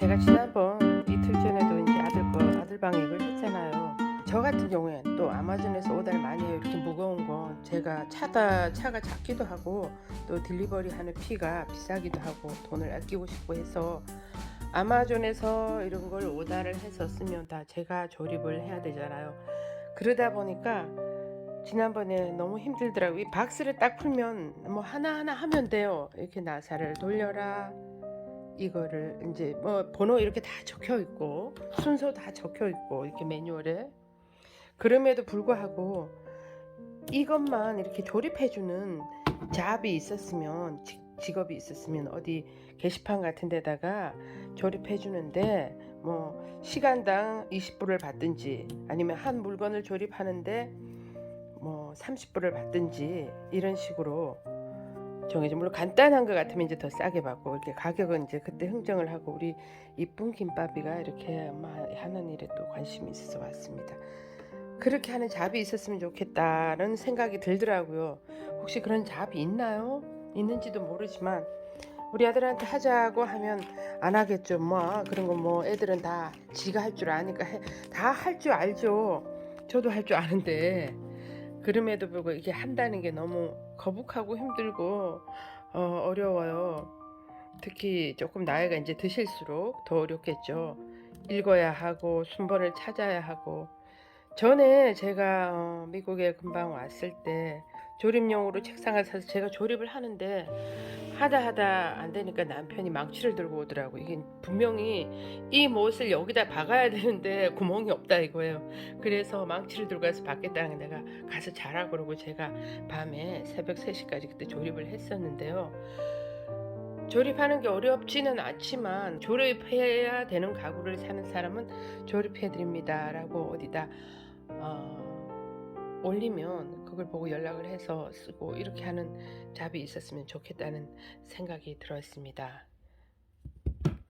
제가 지난번 이틀 전에도 이제 아들 거 아들 방역을 했잖아요. 저 같은 경우엔 또 아마존에서 오다를 많이 해요. 이렇게 무거운 거 제가 차다 차가 작기도 하고 또 딜리버리 하는 피가 비싸기도 하고 돈을 아끼고 싶고 해서 아마존에서 이런 걸 오다를 해서 쓰면 다 제가 조립을 해야 되잖아요. 그러다 보니까 지난번에 너무 힘들더라고요. 이 박스를 딱 풀면 뭐 하나하나 하면 돼요. 이렇게 나사를 돌려라. 이거를 이제 뭐 번호 이렇게 다 적혀 있고 순서 다 적혀 있고 이렇게 매뉴얼에. 그럼에도 불구하고 이것만 이렇게 조립해 주는 잡이 있었으면 직- 직업이 있었으면 어디 게시판 같은 데다가 조립해 주는데 뭐 시간당 20불을 받든지 아니면 한 물건을 조립하는데 뭐 30불을 받든지 이런 식으로 정해져 물론 간단한 것 같으면 이제 더 싸게 받고 이렇게 가격은 이제 그때 흥정을 하고 우리 이쁜 김밥이가 이렇게 막 하는 일에 또 관심이 있어서 왔습니다. 그렇게 하는 잡이 있었으면 좋겠다는 생각이 들더라고요. 혹시 그런 잡이 있나요? 있는지도 모르지만 우리 아들한테 하자고 하면 안 하겠죠. 뭐 그런 거 뭐 애들은 다 지가 할 줄 아니까 다 할 줄 알죠. 저도 할 줄 아는데 그럼에도 불구하고 이게 한다는 게 너무 거북하고 힘들고 어, 어려워요. 특히 조금 나이가 이제 드실수록 더 어렵겠죠. 읽어야 하고 순번을 찾아야 하고 전에 제가 어, 미국에 금방 왔을 때 조립용으로 책상을 사서 제가 조립을 하는데 하다 하다 안 되니까 남편이 망치를 들고 오더라고. 이게 분명히 이 못을 여기다 박아야 되는데 구멍이 없다 이거예요. 그래서 망치를 들고 가서 받겠다는 게 내가 가서 자라 그러고 제가 밤에 새벽 3시까지 그때 조립을 했었는데요. 조립하는 게 어렵지는 않지만 조립해야 되는 가구를 사는 사람은 조립해 드립니다라고 어디다 어, 올리면 그걸 보고 연락을 해서 쓰고 이렇게 하는 잡이 있었으면 좋겠다는 생각이 들었습니다.